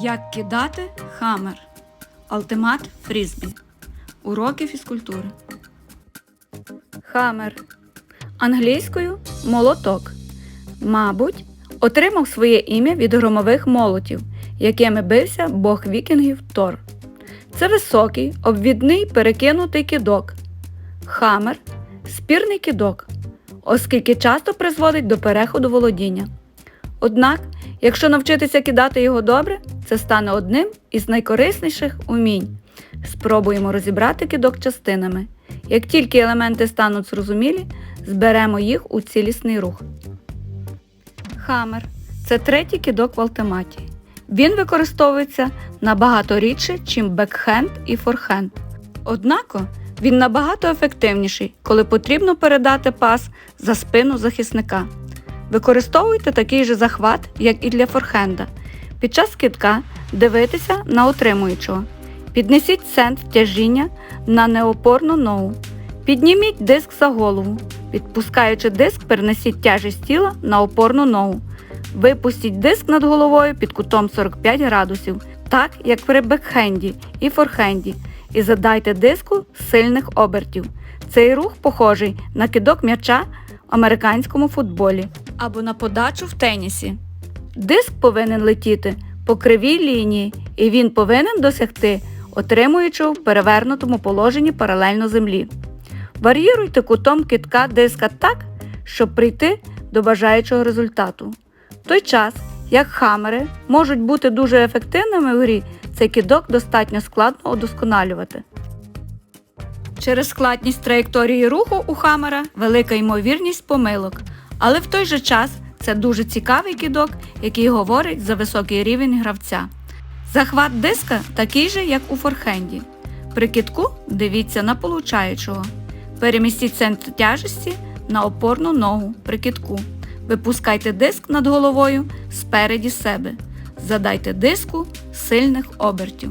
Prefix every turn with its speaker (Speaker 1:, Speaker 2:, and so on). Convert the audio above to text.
Speaker 1: Як кидати хамер. Ультимат фрізбі. Уроки фізкультури. Хамер. Англійською молоток. Мабуть, отримав своє ім'я від громових молотів, якими бився бог вікінгів Тор. Це високий, обвідний перекинутий кидок. Хамер спірний кидок, оскільки часто призводить до переходу володіння. Однак, якщо навчитися кидати його добре, це стане одним із найкорисніших умінь. Спробуємо розібрати кидок частинами. Як тільки елементи стануть зрозумілі, зберемо їх у цілісний рух. Хамер це третій кидок в ультиматі. Він використовується набагато рідше, чим бекхенд і форхенд. Однако він набагато ефективніший, коли потрібно передати пас за спину захисника. Використовуйте такий же захват, як і для форхенда. Під час кидка дивитися на отримуючого. Піднесіть центр тяжіння на неопорну ногу. Підніміть диск за голову. Підпускаючи диск, перенесіть тяжість тіла на опорну ногу. Випустіть диск над головою під кутом 45 градусів, так як при бекхенді і форхенді, і задайте диску сильних обертів. Цей рух похожий на кидок м'яча в американському футболі або на подачу в тенісі. Диск повинен летіти по кривій лінії, і він повинен досягти отримуючого в перевернутому положенні паралельно землі. Вар'їруйте кутом китка диска так, щоб прийти до бажаючого результату. В той час, як хамери можуть бути дуже ефективними в грі, цей кидок достатньо складно удосконалювати. Через складність траєкторії руху у хамера велика ймовірність помилок, але в той же час це дуже цікавий кидок, який говорить за високий рівень гравця. Захват диска такий же, як у форхенді. При кидку дивіться на получаючого. Перемістіть центр тяжесті на опорну ногу при кидку. Випускайте диск над головою спереді себе. Задайте диску сильних обертів.